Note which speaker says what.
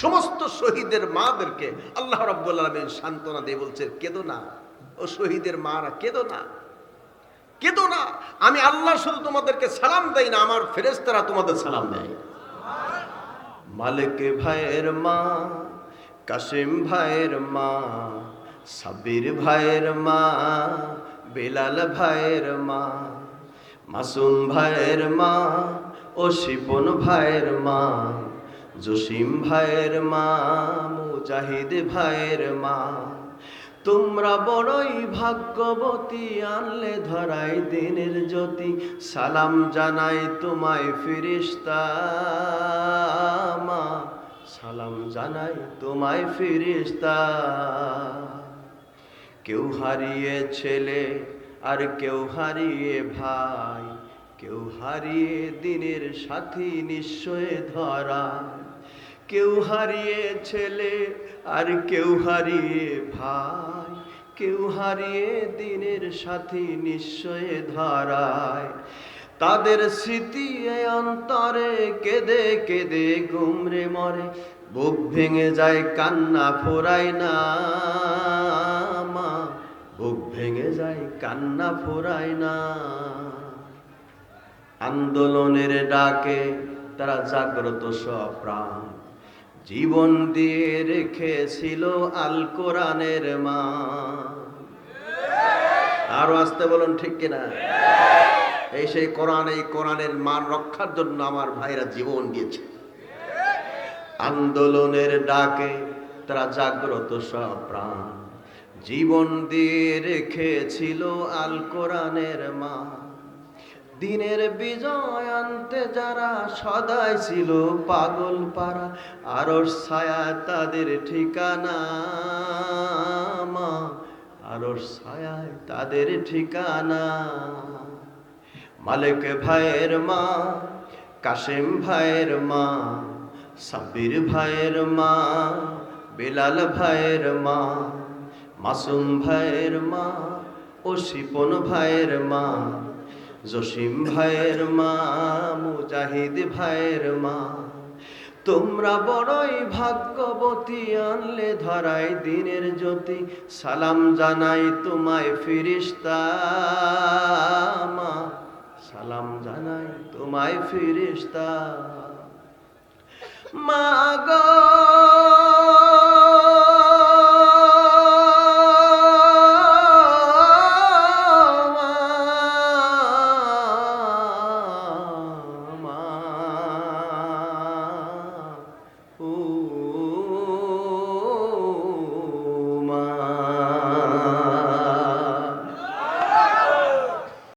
Speaker 1: সমস্ত শহীদের মাদেরকে আল্লাহ রব্বুল সান্ত্বনা দিয়ে বলছে, কেঁদো না। ও শহীদের মারা কেঁদো না। কেঁদো না। আমি আল্লাহ শুধু তোমাদেরকে সালাম দেই না, আমার ফেরেস্তারা তোমাদের সালাম দেয়। মালিক ভাইয়ের মা, কাসিম ভাইয়ের মা সাবির ভাইয়ের মা, বেলাল ভাইয়ের মা, মাসুম ভাইয়ের মা ও শিপন ভাইয়ের মা। জসিম ভাইয়ের মা, মুজাহিদ ভাইয়ের মা, তোমরা বড়ই ভাগ্যবতী, আনলে ধরাই দিনের জ্যোতি, সালাম জানাই তোমায় ফিরিস্তা মা, সালাম জানাই তোমায় ফিরিস্তা। কেউ হারিয়ে ছেলে আর কেউ হারিয়ে ভাই, কেউ হারিয়ে দিনের সাথী নিশ্চয় ধরা। কেউ হারিয়ে ছেলে আর কেউ হারিয়ে ভাই। কেউ হারিয়ে দিনের সাথী নিশ্চয় ধরায়। তাদের স্মৃতি অন্তরে কেঁদে কেঁদে গুমরে মরে। বুক ভেঙে যায়, কান্না ফোরায় না মা। বুক ভেঙে যায়, কান্না ফোরায় না। আন্দোলনের ডাকে তারা জাগ্রত প্রাণ জীবন দিয়ে রেখেছিল আল কোরআনের মা। আরও আসতে বলুন, ঠিক কিনা? এই সেই কোরআন, এই কোরআনের মান রক্ষার জন্য আমার ভাইরা জীবন দিয়েছে। আন্দোলনের ডাকে তারা জাগ্রত সব প্রাণ। জীবন দিয়ে রেখেছিল আল কোরআনের মা। দিনের বিজয় আনতে যারা সদাই ছিল পাগল পাড়া আর ছায়া তাদের ঠিকানা মা। আর ছায়ায় তাদের ঠিকানা। মালিক ভাইয়ের মা কাশেম ভাইয়ের মা, সাব্বির ভাইয়ের মা, বেলাল ভাইয়ের মা, মাসুম ভাইয়ের মা, ও শিপন ভাইয়ের মা। জসিম ভাইয়ের মা, মুজাহিদ ভাইয়ের মা। তোমরা বড়ই ভাগ্যবতী, আনলে ধরাই দিনের জ্যোতি। সালাম জানাই তোমায় ফিরিস্তা মা। সালাম জানাই তোমায় ফিরিস্তা মা। গো